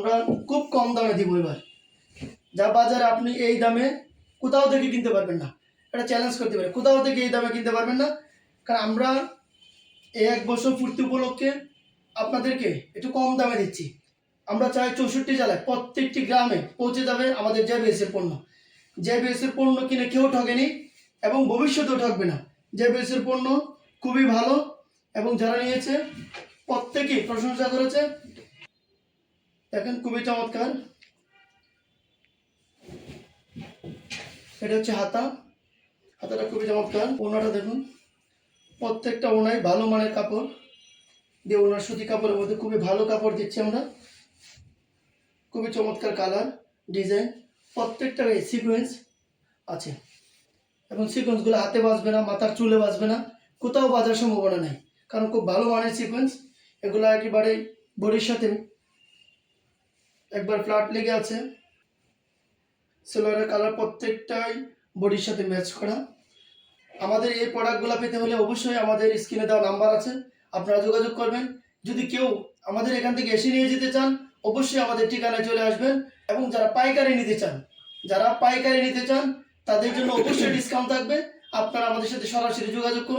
আমরা খুব কম দামে দিব এবার। যা বাজারে আপনি এই দামে কোথাও থেকে কিনতে পারবেন না। এটা চ্যালেঞ্জ করতে পারে। কোথাও থেকে এই দামে কিনতে পারবেন না। কারণ আমরা এই এক বছর পূর্তি উপলক্ষে আপনাদেরকে একটু কম দামে দিচ্ছি। আমরা চাই চৌষট্টি জেলায় প্রত্যেকটি গ্রামে পৌঁছে যাবে আমাদের জেবিএসের পণ্য। জে জেবিএসের পণ্য কিনে কেউ ঠকেনি এবং ভবিষ্যতেও ঠকবে না। জেবিএসের পণ্য খুবই ভালো এবং যারা নিয়েছে, প্রত্যেকেই প্রশংসা করেছে। দেখেন খুবই চমৎকার। এটা হচ্ছে হাতা। হাতাটা খুবই চমৎকার। ওনাটা দেখুন, প্রত্যেকটা ওনাই ভালো মানের কাপড়। দিয়ে ওনার সুতি কাপড়ের মধ্যে খুবই ভালো কাপড় দিচ্ছি আমরা। খুবই চমৎকার কালার, ডিজাইন প্রত্যেকটা সিকোয়েন্স আছে। এবং সিকোয়েন্সগুলো হাতে বাঁচবে না, মাথার চুলে বাজবে না, কোথাও বাজার সম্ভাবনা নেই। কারণ খুব ভালো মানের সিকোয়েন্স এগুলো একেবারে বডির সাথে একবার ফ্ল্যাট লেগে আছে। সেলোয়ারের কালার প্রত্যেকটাই বডির সাথে ম্যাচ করা। আমাদের এই প্রোডাক্টগুলো পেতে হলে অবশ্যই আমাদের স্ক্রিনে দেওয়া নাম্বার আছে। আপনারা যোগাযোগ করবেন। যদি কেউ আমাদের এখান থেকে এসে নিয়ে যেতে চান, অবশ্যই আমাদের ঠিকানায় চলে আসবেন। এবং যারা পাইকারি নিতে চান, যারা পাইকারি নিতে চান, তাদের জন্য অবশ্যই ডিসকাউন্ট থাকবে। আপনারা আমাদের সাথে সরাসরি যোগাযোগ করুন।